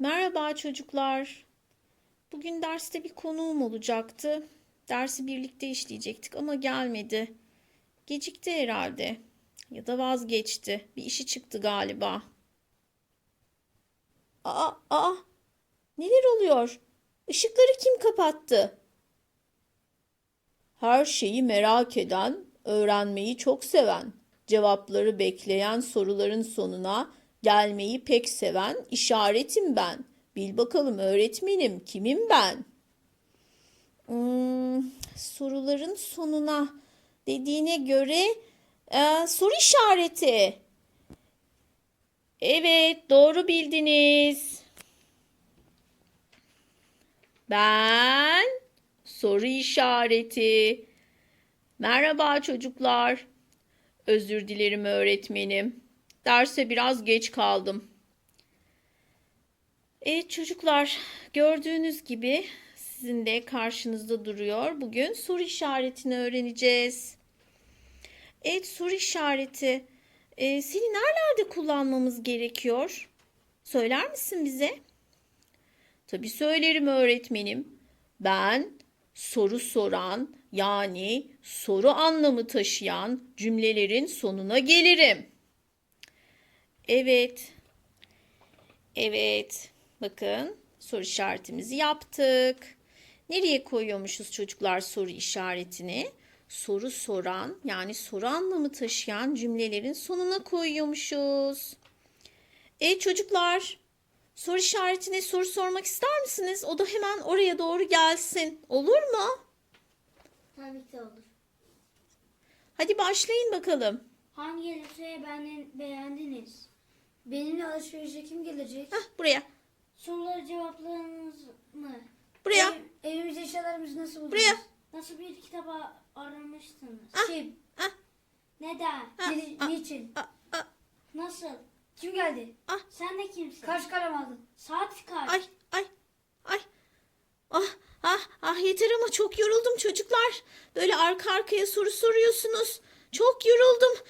Merhaba çocuklar. Bugün derste bir konuğum olacaktı. Dersi birlikte işleyecektik ama gelmedi. Gecikti herhalde. Ya da vazgeçti. Bir işi çıktı galiba. Aa, aa. Neler oluyor? Işıkları kim kapattı? Her şeyi merak eden, öğrenmeyi çok seven, cevapları bekleyen soruların sonuna gelmeyi pek seven işaretim ben. Bil bakalım öğretmenim kimim ben? Hmm, soruların sonuna dediğine göre e, soru işareti. Evet doğru bildiniz. Ben soru işareti. Merhaba çocuklar. Özür dilerim öğretmenim. Derse biraz geç kaldım. Evet çocuklar, gördüğünüz gibi sizin de karşınızda duruyor. Bugün soru işaretini öğreneceğiz. Evet soru işareti. Ee, seni nerelerde kullanmamız gerekiyor? Söyler misin bize? Tabii söylerim öğretmenim. Ben soru soran yani soru anlamı taşıyan cümlelerin sonuna gelirim. Evet. Evet. Bakın soru işaretimizi yaptık. Nereye koyuyormuşuz çocuklar soru işaretini? Soru soran yani soru anlamı taşıyan cümlelerin sonuna koyuyormuşuz. E çocuklar soru işaretine soru sormak ister misiniz? O da hemen oraya doğru gelsin. Olur mu? Tabii ki olur. Hadi başlayın bakalım. Hangi elbiseyi beğen- beğendiniz? Benimle alışverişe kim gelecek? Hah buraya. Soruları cevaplarınız mı? Buraya. Ev, evimiz eşyalarımızı nasıl buldunuz? Buraya. Nasıl bir kitaba aramıştınız? Ah, Kim? ah. Neden? Ah, Ne- ah. niçin? Ah, ah, Nasıl? Kim geldi? Ah. Sen de kimsin? Kaç kalem aldın? Saat kaç? Ay ay ay. Ah ah ah yeter ama çok yoruldum çocuklar. Böyle arka arkaya soru soruyorsunuz. Çok yoruldum.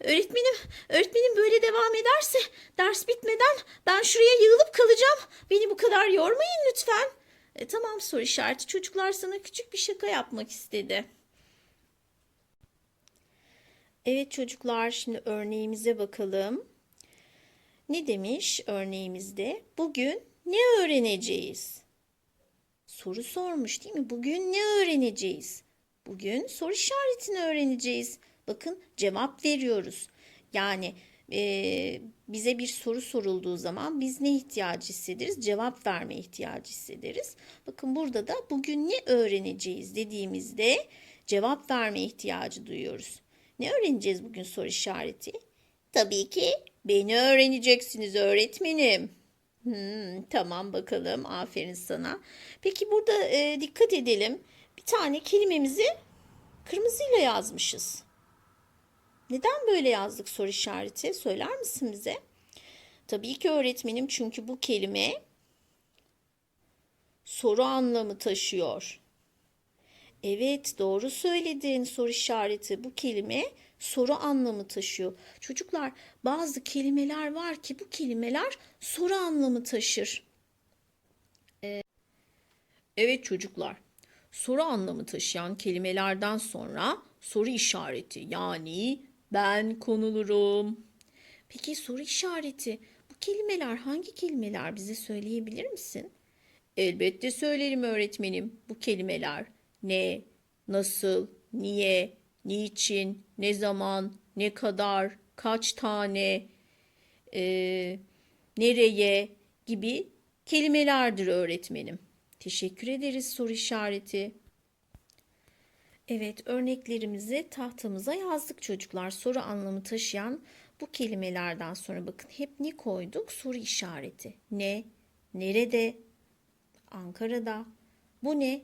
Öğretmenim, öğretmenim böyle devam ederse ders bitmeden ben şuraya yığılıp kalacağım. Beni bu kadar yormayın lütfen. E, tamam soru işareti. Çocuklar sana küçük bir şaka yapmak istedi. Evet çocuklar şimdi örneğimize bakalım. Ne demiş örneğimizde? Bugün ne öğreneceğiz? Soru sormuş değil mi? Bugün ne öğreneceğiz? Bugün soru işaretini öğreneceğiz. Bakın cevap veriyoruz. Yani eee, bize bir soru sorulduğu zaman biz ne ihtiyacı hissederiz? Cevap verme ihtiyacı hissederiz. Bakın burada da bugün ne öğreneceğiz dediğimizde cevap verme ihtiyacı duyuyoruz. Ne öğreneceğiz bugün soru işareti? Tabii ki beni öğreneceksiniz öğretmenim. Hmm, tamam bakalım. Aferin sana. Peki burada e, dikkat edelim. Bir tane kelimemizi kırmızıyla yazmışız. Neden böyle yazdık soru işareti? Söyler misin bize? Tabii ki öğretmenim çünkü bu kelime soru anlamı taşıyor. Evet doğru söyledin soru işareti. Bu kelime soru anlamı taşıyor. Çocuklar bazı kelimeler var ki bu kelimeler soru anlamı taşır. Ee, evet çocuklar soru anlamı taşıyan kelimelerden sonra soru işareti yani ben konulurum. Peki soru işareti bu kelimeler hangi kelimeler bize söyleyebilir misin? Elbette söylerim öğretmenim. Bu kelimeler ne, nasıl, niye, niçin, ne zaman, ne kadar, kaç tane, e, nereye gibi kelimelerdir öğretmenim. Teşekkür ederiz soru işareti. Evet, örneklerimizi tahtamıza yazdık çocuklar. Soru anlamı taşıyan bu kelimelerden sonra bakın hep ne koyduk? Soru işareti. Ne, nerede, Ankara'da. Bu ne?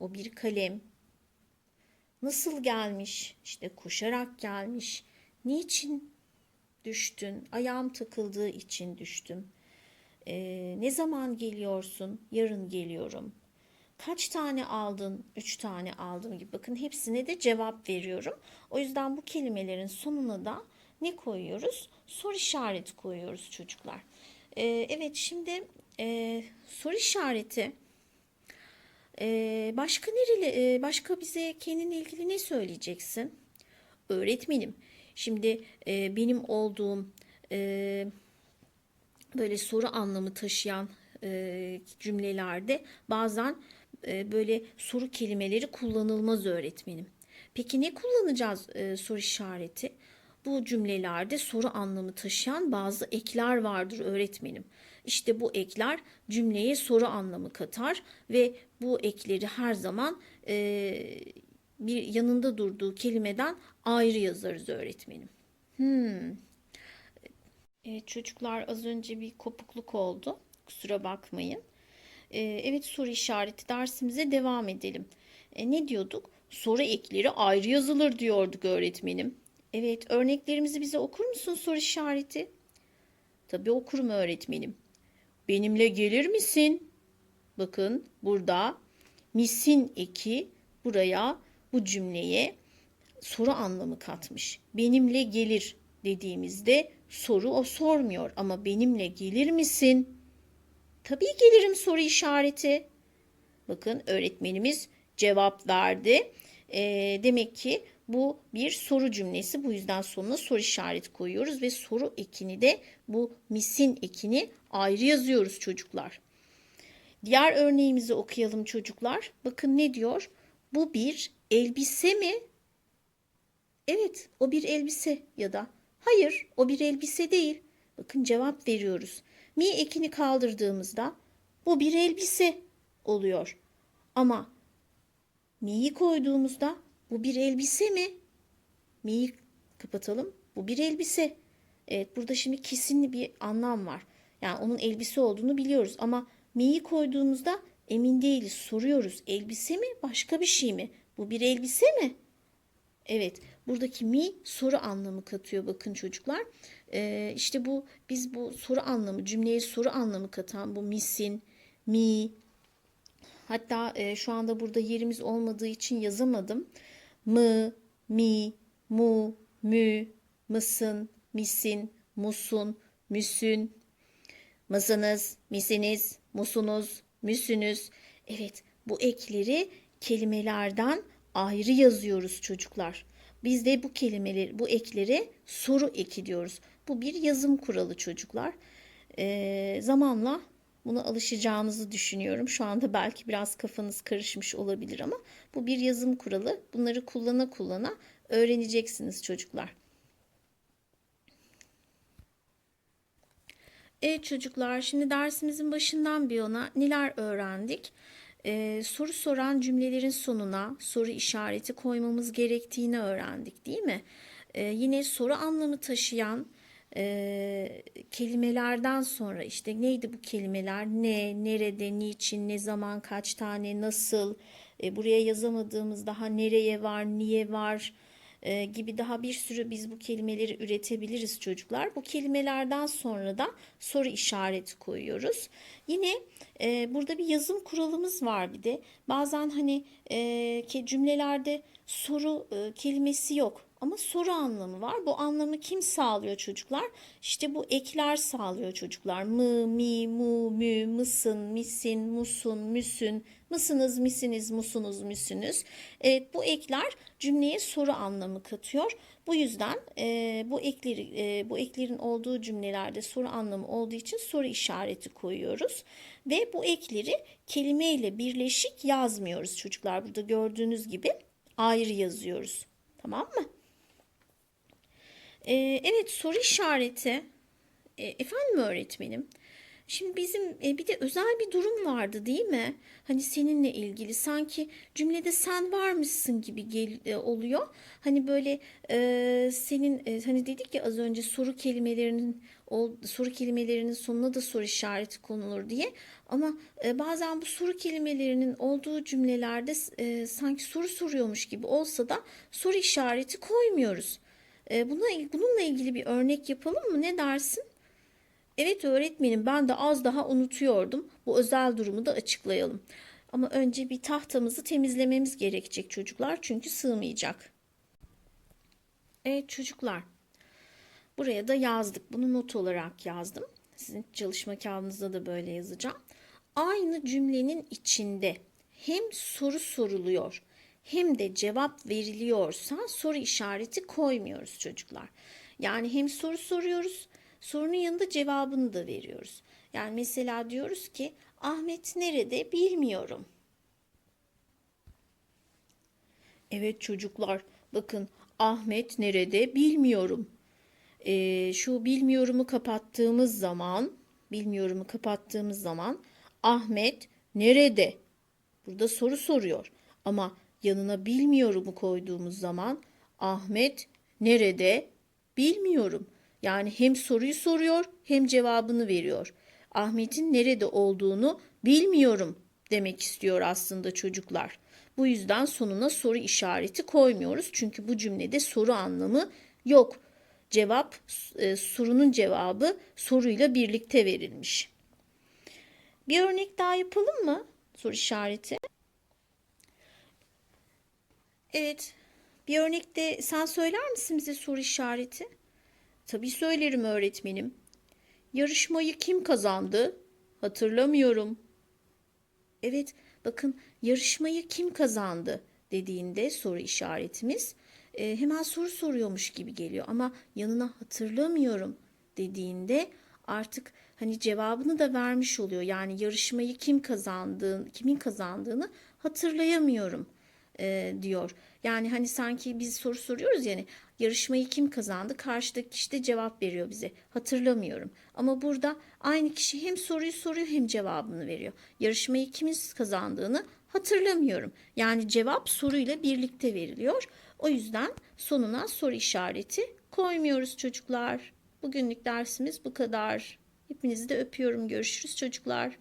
O bir kalem. Nasıl gelmiş? İşte koşarak gelmiş. Niçin düştün? Ayağım takıldığı için düştüm. Ee, ne zaman geliyorsun? Yarın geliyorum. Kaç tane aldın? Üç tane aldım gibi. Bakın hepsine de cevap veriyorum. O yüzden bu kelimelerin sonuna da ne koyuyoruz? Soru işareti koyuyoruz çocuklar. Ee, evet şimdi e, soru işareti. Ee, başka nereli, e, başka bize kendinle ilgili ne söyleyeceksin? Öğretmenim. Şimdi e, benim olduğum e, böyle soru anlamı taşıyan e, cümlelerde bazen e, böyle soru kelimeleri kullanılmaz öğretmenim. Peki ne kullanacağız e, soru işareti? Bu cümlelerde soru anlamı taşıyan bazı ekler vardır öğretmenim. İşte bu ekler cümleye soru anlamı katar ve bu ekleri her zaman bir yanında durduğu kelimeden ayrı yazarız öğretmenim. Hmm. Evet çocuklar az önce bir kopukluk oldu. Kusura bakmayın. Ee, evet soru işareti dersimize devam edelim. E, ne diyorduk? Soru ekleri ayrı yazılır diyorduk öğretmenim. Evet örneklerimizi bize okur musun soru işareti? Tabii okurum öğretmenim. Benimle gelir misin? Bakın burada misin eki buraya bu cümleye soru anlamı katmış. Benimle gelir dediğimizde soru o sormuyor ama benimle gelir misin? Tabii gelirim soru işareti. Bakın öğretmenimiz cevap verdi. Ee, demek ki bu bir soru cümlesi. Bu yüzden sonuna soru işareti koyuyoruz ve soru ekini de bu misin ekini ayrı yazıyoruz çocuklar. Diğer örneğimizi okuyalım çocuklar. Bakın ne diyor? Bu bir elbise mi? Evet, o bir elbise ya da hayır, o bir elbise değil. Bakın cevap veriyoruz. Mi ekini kaldırdığımızda bu bir elbise oluyor. Ama mi'yi koyduğumuzda bu bir elbise mi? Mi'yi kapatalım. Bu bir elbise. Evet, burada şimdi kesinli bir anlam var. Yani onun elbise olduğunu biliyoruz ama mi'yi koyduğumuzda emin değiliz. Soruyoruz. Elbise mi? Başka bir şey mi? Bu bir elbise mi? Evet, buradaki mi soru anlamı katıyor bakın çocuklar. Ee, işte bu biz bu soru anlamı cümleye soru anlamı katan bu misin, mi. Hatta e, şu anda burada yerimiz olmadığı için yazamadım. Mı, mi, mu, mü, mısın, misin, musun, müsün, mısınız, misiniz, musunuz, müsünüz. Evet, bu ekleri kelimelerden ayrı yazıyoruz çocuklar. Biz de bu kelimeleri, bu ekleri soru eki diyoruz. Bu bir yazım kuralı çocuklar. Ee, zamanla buna alışacağınızı düşünüyorum. Şu anda belki biraz kafanız karışmış olabilir ama bu bir yazım kuralı. Bunları kullana kullana öğreneceksiniz çocuklar. Evet çocuklar şimdi dersimizin başından bir yana neler öğrendik? Ee, soru soran cümlelerin sonuna soru işareti koymamız gerektiğini öğrendik değil mi? Ee, yine soru anlamı taşıyan e, kelimelerden sonra işte neydi bu kelimeler? Ne, nerede, niçin, ne zaman, kaç tane, nasıl? E, buraya yazamadığımız daha nereye var, niye var? E, gibi daha bir sürü biz bu kelimeleri üretebiliriz çocuklar. Bu kelimelerden sonra da soru işareti koyuyoruz. Yine e, burada bir yazım kuralımız var bir de. Bazen hani e, cümlelerde soru e, kelimesi yok. Ama soru anlamı var. Bu anlamı kim sağlıyor çocuklar? İşte bu ekler sağlıyor çocuklar. Mı, mi, mu, mü, mısın, misin, musun, müsün, mısınız, misiniz, musunuz, müsünüz. Evet bu ekler cümleye soru anlamı katıyor. Bu yüzden e, bu ekleri e, bu eklerin olduğu cümlelerde soru anlamı olduğu için soru işareti koyuyoruz ve bu ekleri kelimeyle birleşik yazmıyoruz çocuklar. Burada gördüğünüz gibi ayrı yazıyoruz. Tamam mı? Ee, evet soru işareti. E, efendim öğretmenim. Şimdi bizim e, bir de özel bir durum vardı değil mi? Hani seninle ilgili sanki cümlede sen varmışsın gibi gel, e, oluyor. Hani böyle e, senin e, hani dedik ya az önce soru kelimelerinin o soru kelimelerinin sonuna da soru işareti konulur diye. Ama e, bazen bu soru kelimelerinin olduğu cümlelerde e, sanki soru soruyormuş gibi olsa da soru işareti koymuyoruz. E, buna bununla ilgili bir örnek yapalım mı? Ne dersin? Evet öğretmenim ben de az daha unutuyordum. Bu özel durumu da açıklayalım. Ama önce bir tahtamızı temizlememiz gerekecek çocuklar çünkü sığmayacak. Evet çocuklar. Buraya da yazdık. Bunu not olarak yazdım. Sizin çalışma kağıdınızda da böyle yazacağım. Aynı cümlenin içinde hem soru soruluyor hem de cevap veriliyorsa soru işareti koymuyoruz çocuklar. Yani hem soru soruyoruz, sorunun yanında cevabını da veriyoruz. Yani mesela diyoruz ki Ahmet nerede bilmiyorum. Evet çocuklar bakın Ahmet nerede bilmiyorum. Ee, şu bilmiyorumu kapattığımız zaman bilmiyorumu kapattığımız zaman Ahmet nerede? Burada soru soruyor. Ama yanına bilmiyorumu koyduğumuz zaman Ahmet nerede? Bilmiyorum. Yani hem soruyu soruyor hem cevabını veriyor. Ahmet'in nerede olduğunu bilmiyorum demek istiyor aslında çocuklar. Bu yüzden sonuna soru işareti koymuyoruz. Çünkü bu cümlede soru anlamı yok. Cevap e, sorunun cevabı soruyla birlikte verilmiş. Bir örnek daha yapalım mı? Soru işareti. Evet. Bir örnekte sen söyler misin bize soru işareti? Tabii söylerim öğretmenim. Yarışmayı kim kazandı? Hatırlamıyorum. Evet, bakın yarışmayı kim kazandı dediğinde soru işaretimiz e, hemen soru soruyormuş gibi geliyor ama yanına hatırlamıyorum dediğinde artık hani cevabını da vermiş oluyor. Yani yarışmayı kim kazandığını, kimin kazandığını hatırlayamıyorum e, diyor. Yani hani sanki biz soru soruyoruz yani yarışmayı kim kazandı? Karşıdaki kişi de cevap veriyor bize. Hatırlamıyorum. Ama burada aynı kişi hem soruyu soruyor hem cevabını veriyor. Yarışmayı kimin kazandığını hatırlamıyorum. Yani cevap soruyla birlikte veriliyor. O yüzden sonuna soru işareti koymuyoruz çocuklar. Bugünlük dersimiz bu kadar. Hepinizi de öpüyorum. Görüşürüz çocuklar.